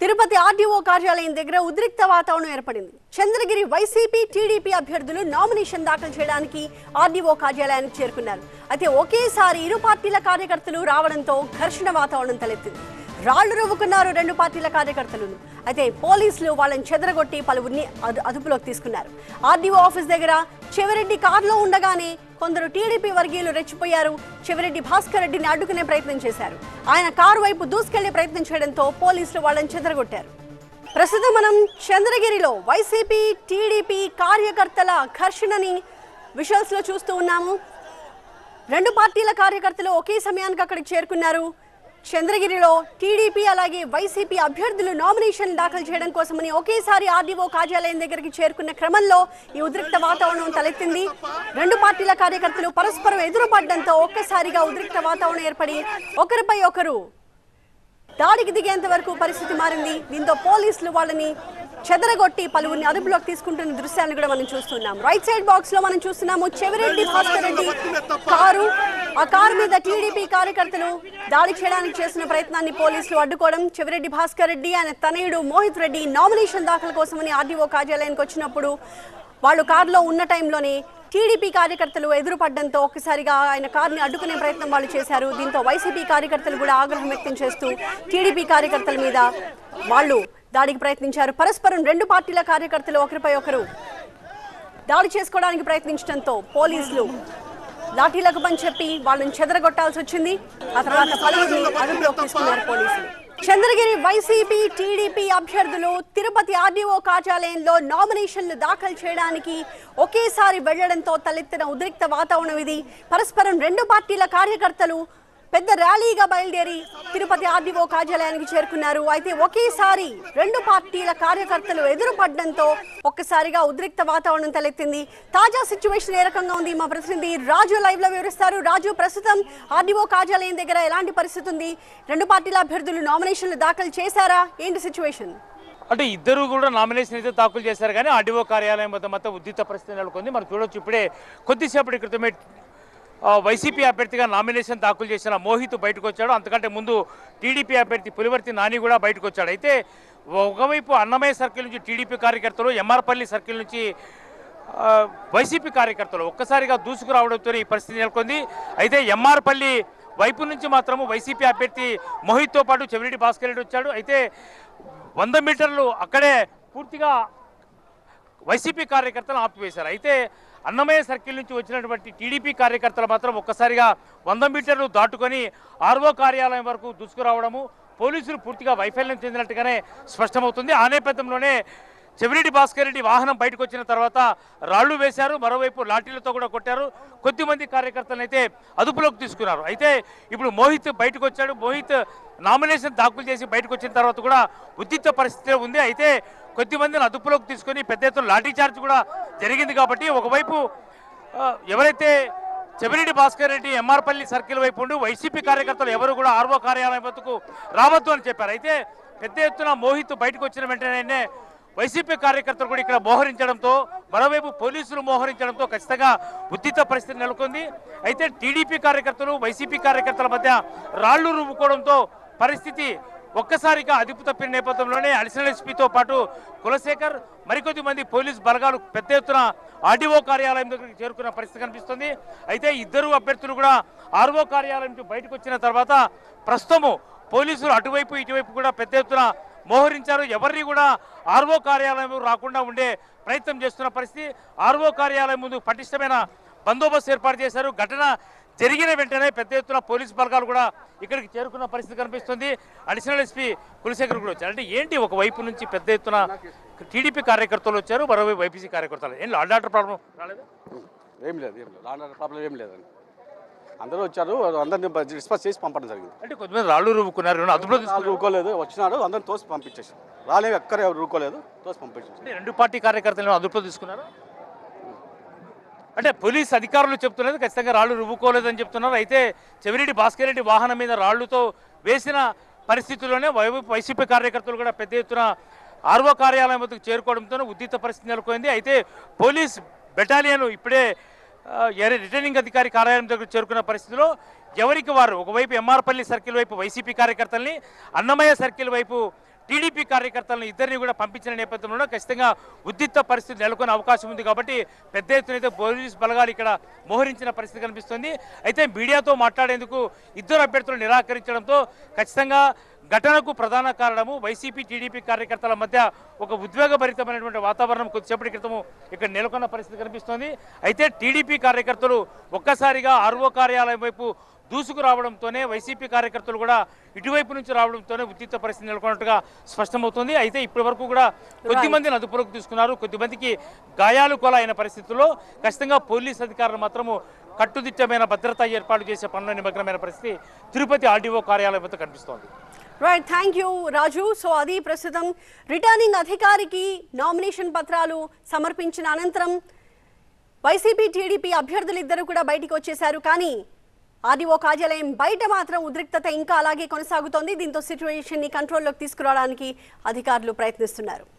Tirupati RDO కార్యాలయం దగ్గర ఉద్రిక్త వాతావరణం ఏర్పడింది. చంద్రగిరి వైసీపీ టీడీపీ అభ్యర్థులు నామినేషన్ దాఖలు చేయడానికి ఆర్డీఓ కార్యాలయానికి చేరుకున్నారు. అయితే ఒకేసారి ఇరు పార్టీల కార్యకర్తలు రావడంతో ఘర్షణ వాతావరణం తలెత్తింది. రాళ్ళు రువ్వుకున్నారు రెండు పార్టీల కార్యకర్తలు అయితే పోలీసులు వాళ్ళని చెదరగొట్టి పలువురిని అదు- అదుపులోకి తీసుకున్నారు. ఆర్డీఓ ఆఫీస్ దగ్గర చెవిరెడ్డి కారులో ఉండగానే కొందరు టీడీపీ వర్గీయులు రెచ్చిపోయారు. చెవిరెడ్డి భాస్కర్ రెడ్డిని అడ్డుకునే ప్రయత్నం చేశారు. ఆయన కారు వైపు దూసుకెళ్ళే ప్రయత్నం చేయడంతో పోలీసులు వాళ్ళని చెదరగొట్టారు. ప్రస్తుతం మనం చంద్రగిరిలో వైసీపీ టీడీపీ కార్యకర్తల ఘర్షణని విజువల్స్ చూస్తూ ఉన్నాము. రెండు పార్టీల కార్యకర్తలు ఒకే సమయానికి అక్కడికి చేరుకున్నారు. చంద్రగిరిలో టీడీపీ అలాగే వైసీపీ అభ్యర్థులు నామినేషన్ దాఖలు చేయడం కోసమని ఒకేసారి ఆర్డీఓ కార్యాలయం దగ్గరికి చేరుకున్న క్రమంలో ఈ ఉద్రిక్త వాతావరణం తలెత్తింది. రెండు పార్టీల కార్యకర్తలు పరస్పరం ఎదురుపడడంతో ఒక్కసారిగా ఉద్రిక్త వాతావరణం ఏర్పడి ఒకరిపై ఒకరు దాడికి దిగేంత వరకు పరిస్థితి మారింది. దీంతో పోలీసులు వాళ్ళని చెదరగొట్టి పలువురిని అదుపులోకి తీసుకుంటున్న దృశ్యాలను కూడా మనం చూస్తున్నాం. రైట్ సైడ్ బాక్స్లో మనం చూస్తున్నాము చెవిరెడ్డి భాస్కర్ రెడ్డి కారు ఆ కారు మీద టీడీపీ కార్యకర్తలు దాడి చేయడానికి చేసిన ప్రయత్నాన్ని పోలీసులు అడ్డుకోవడం చెవిరెడ్డి భాస్కర్ రెడ్డి ఆయన తనయుడు మోహిత్ రెడ్డి నామినేషన్ దాఖలు కోసమని ఆర్డీఓ కార్యాలయానికి వచ్చినప్పుడు వాళ్ళు కారులో ఉన్న టైంలోనే టీడీపీ కార్యకర్తలు ఎదురుపడడంతో ఒక్కసారిగా ఆయన కారుని అడ్డుకునే ప్రయత్నం వాళ్ళు చేశారు. దీంతో వైసీపీ కార్యకర్తలు కూడా ఆగ్రహం వ్యక్తం చేస్తూ టీడీపీ కార్యకర్తల మీద వాళ్ళు దాడికి ప్రయత్నించారు. పరస్పరం రెండు పార్టీల కార్యకర్తలు ఒకరిపై ఒకరు దాడి చేసుకోవడానికి ప్రయత్నించడంతో పోలీసులు లాఠీలకు పని చెప్పి వాళ్ళని చెదరగొట్టాల్సి వచ్చింది. ఆ తర్వాత పలువురిని అదుపులోకి తీసుకున్నారు పోలీసులు. చంద్రగిరి వైసీపీ టీడీపీ అభ్యర్థులు తిరుపతి ఆర్డీఓ కార్యాలయంలో నామినేషన్లు దాఖలు చేయడానికి ఒకేసారి వెళ్ళడంతో తలెత్తిన ఉద్రిక్త వాతావరణం ఇది. పరస్పరం రెండు పార్టీల కార్యకర్తలు పెద్ద ర్యాలీగా బయలుదేరి తిరుపతి ఆర్డీఓ కార్యాలయానికి చేరుకున్నారు. అయితే ఒకేసారి రెండు పార్టీల కార్యకర్తలు ఎదురుపడడంతో ఒక్కసారిగా ఉద్రిక్త వాతావరణం తలెత్తింది. తాజా సిచ్యువేషన్ ఏ రకంగా ఉంది? మా ప్రతినిధి రాజు లైవ్లో వివరిస్తారు. రాజు ప్రస్తుతం ఆర్డీఓ కార్యాలయం దగ్గర ఎలాంటి పరిస్థితి ఉంది? రెండు పార్టీల అభ్యర్థులు నామినేషన్లు దాఖలు చేశారా? ఏంటి సిచ్యువేషన్? అంటే ఇద్దరు కూడా నామినేషన్ అయితే దాఖలు చేశారు కానీ ఆర్డీఓ కార్యాలయం వద్ద మొత్తం ఉద్రిక్త పరిస్థితి నెలకొంది. మనం చూడొచ్చు ఇప్పుడే కొద్దిసేపటి క్రితమే వైసీపీ అభ్యర్థిగా నామినేషన్ దాఖలు చేసిన మోహిత్ బయటకు వచ్చాడు అంతకంటే ముందు టీడీపీ అభ్యర్థి పులివర్తి నాని కూడా బయటకు వచ్చాడు అయితే ఒకవైపు అన్నమయ్య సర్కిల్ నుంచి టీడీపీ కార్యకర్తలు ఎంఆర్పల్లి సర్కిల్ నుంచి వైసీపీ కార్యకర్తలు ఒక్కసారిగా దూసుకురావడంతో ఈ పరిస్థితి నెలకొంది. అయితే ఎంఆర్పల్లి వైపు నుంచి మాత్రము వైసీపీ అభ్యర్థి మోహిత్తో పాటు చెవిరెడ్డి భాస్కర్ రెడ్డి వచ్చాడు. అయితే వంద మీటర్లు అక్కడే పూర్తిగా వైసీపీ కార్యకర్తలు ఆపివేశారు. అయితే అన్నమయ్య సర్కిల్ నుంచి వచ్చినటువంటి టీడీపీ కార్యకర్తలు మాత్రం ఒక్కసారిగా వంద మీటర్లు దాటుకొని ఆర్ఓ కార్యాలయం వరకు దూసుకురావడము పోలీసులు పూర్తిగా వైఫల్యం చెందినట్టుగానే స్పష్టమవుతుంది. ఆ నేపథ్యంలోనే చెవిరెడ్డి భాస్కర్ రెడ్డి వాహనం బయటకు వచ్చిన తర్వాత రాళ్ళు వేశారు మరోవైపు లాఠీలతో కూడా కొట్టారు. కొద్దిమంది కార్యకర్తలను అయితే అదుపులోకి తీసుకున్నారు. అయితే ఇప్పుడు మోహిత్ బయటకు వచ్చాడు. మోహిత్ నామినేషన్ దాఖలు చేసి బయటకు వచ్చిన తర్వాత కూడా ఉద్రిక్త పరిస్థితి ఉంది. అయితే కొద్దిమందిని అదుపులోకి తీసుకొని పెద్ద ఎత్తున లాఠీ చార్జ్ కూడా జరిగింది కాబట్టి ఒకవైపు ఎవరైతే చెవిరెడ్డి భాస్కర్ రెడ్డి ఎంఆర్పల్లి సర్కిల్ వైపు ఉండి వైసీపీ కార్యకర్తలు ఎవరు కూడా ఆర్వో కార్యాలయం వద్దకు రావద్దు అని చెప్పారు. అయితే పెద్ద ఎత్తున మోహిత్ బయటకు వచ్చిన వెంటనే వైసీపీ కార్యకర్తలు కూడా ఇక్కడ మోహరించడంతో మరోవైపు పోలీసులు మోహరించడంతో ఖచ్చితంగా ఉద్దిత పరిస్థితి నెలకొంది. అయితే టీడీపీ కార్యకర్తలు వైసీపీ కార్యకర్తల మధ్య రాళ్ళు రువ్వుకోవడంతో పరిస్థితి ఒక్కసారిగా అదుపు తప్పిన నేపథ్యంలోనే అడిషనల్ ఎస్పీతో పాటు కులశేఖర్ మరికొద్ది మంది పోలీస్ బలగాలు పెద్ద ఎత్తున ఆర్డీఓ కార్యాలయం దగ్గరికి చేరుకున్న పరిస్థితి కనిపిస్తుంది. అయితే ఇద్దరు అభ్యర్థులు కూడా ఆర్ఓ కార్యాలయం నుంచి బయటకు వచ్చిన తర్వాత ప్రస్తుతము పోలీసులు అటువైపు ఇటువైపు కూడా పెద్ద ఎత్తున మోహరించారు. ఎవరిని కూడా ఆర్ఓ కార్యాలయం రాకుండా ఉండే ప్రయత్నం చేస్తున్న పరిస్థితి. ఆర్ఓ కార్యాలయం ముందు పటిష్టమైన బందోబస్తు ఏర్పాటు చేశారు. ఘటన జరిగిన వెంటనే పెద్ద ఎత్తున పోలీస్ బలగాలు కూడా ఇక్కడికి చేరుకున్న పరిస్థితి కనిపిస్తుంది. అడిషనల్ ఎస్పీ కులశేఖర్ కూడా వచ్చారు. అంటే ఏంటి ఒక వైపు నుంచి పెద్ద ఎత్తున టీడీపీ కార్యకర్తలు వచ్చారు మరోవైపు వైపీసీ కార్యకర్తలు? ఏం లాడ్ ఆర్డర్ ప్రాబ్లం రాలేదు? ఏం లేదు ఏం లేదు. లాండ్ ప్రాబ్లం ఏం లేదండి. అందరూ వచ్చారు అందరిని డిస్పస్ చేసి పంపడం జరిగింది. అంటే కొంతమంది రాళ్ళు రువ్వుకున్నారు రెండు అదుపులో. వాళ్ళు రూకోలేదు వచ్చినారు అందరిని తోసి పంపించేసారు రాలేదు ఎక్కడ ఎవరు రూకోలేదు తోసి పంపించేసారు అంటే రెండు పార్టీ కార్యకర్తలను అదుపులో తీసుకున్నారు? అంటే పోలీస్ అధికారులు చెప్తున్నది ఖచ్చితంగా రాళ్ళు రువ్వుకోలేదని చెప్తున్నారు. అయితే చెవిరెడ్డి భాస్కర్ రెడ్డి వాహనం మీద రాళ్ళతో వేసిన పరిస్థితుల్లోనే వైసీపీ కార్యకర్తలు కూడా పెద్ద ఎత్తున ఆర్ఓ కార్యాలయం వద్దకు చేరుకోవడంతో ఉద్రిక్త పరిస్థితి నెలకొంది. అయితే పోలీస్ బెటాలియన్ ఇప్పుడే రిటర్నింగ్ అధికారి కార్యాలయం దగ్గర చేరుకున్న పరిస్థితిలో ఎవరికి వారు? ఒకవైపు ఎంఆర్పల్లి సర్కిల్ వైపు వైసీపీ కార్యకర్తల్ని అన్నమయ్య సర్కిల్ వైపు టీడీపీ కార్యకర్తలను ఇద్దరిని కూడా పంపించిన నేపథ్యంలో ఖచ్చితంగా ఉద్రిక్త పరిస్థితి నెలకొనే అవకాశం ఉంది కాబట్టి పెద్ద ఎత్తున పోలీస్ బలగాలు ఇక్కడ మోహరించిన పరిస్థితి కనిపిస్తుంది. అయితే మీడియాతో మాట్లాడేందుకు ఇద్దరు అభ్యర్థులు నిరాకరించడంతో ఖచ్చితంగా ఘటనకు ప్రధాన కారణము వైసీపీ టీడీపీ కార్యకర్తల మధ్య ఒక ఉద్వేగభరితమైనటువంటి వాతావరణం కొద్దిసేపటి క్రితము ఇక్కడ నెలకొన్న పరిస్థితి కనిపిస్తోంది. అయితే టీడీపీ కార్యకర్తలు ఒక్కసారిగా ఆర్ఓ కార్యాలయం వైపు దూసుకురావడంతోనే వైసీపీ కార్యకర్తలు కూడా ఇటువైపు నుంచి రావడంతోనే ఉద్రిక్త పరిస్థితి నెలకొన్నట్టుగా స్పష్టమవుతుంది. అయితే ఇప్పటి వరకు కూడా కొద్ది మందిని అదుపులోకి తీసుకున్నారు. కొద్దిమందికి గాయాలు కొల అయిన పరిస్థితుల్లో ఖచ్చితంగా పోలీస్ అధికారులు మాత్రము కట్టుదిట్టమైన భద్రతా ఏర్పాటు చేసే పనిలో నిమగ్నమైన పరిస్థితి తిరుపతి ఆర్డీఓ కార్యాలయం వద్ద కనిపిస్తోంది. Right thank you Raju so అది ప్రస్తుతం రిటర్నింగ్ అధికారికి నామినేషన్ పత్రాలు సమర్పించిన అనంతరం వైసీపీ టీడీపీ అభ్యర్థులు ఇద్దరు కూడా బయటికి వచ్చేశారు. కానీ ఆర్డీఓ కార్యాలయం బయట మాత్రం ఉద్రిక్తత ఇంకా అలాగే కొనసాగుతోంది. దీంతో సిచ్యువేషన్ని కంట్రోల్లోకి తీసుకురావడానికి అధికారులు ప్రయత్నిస్తున్నారు.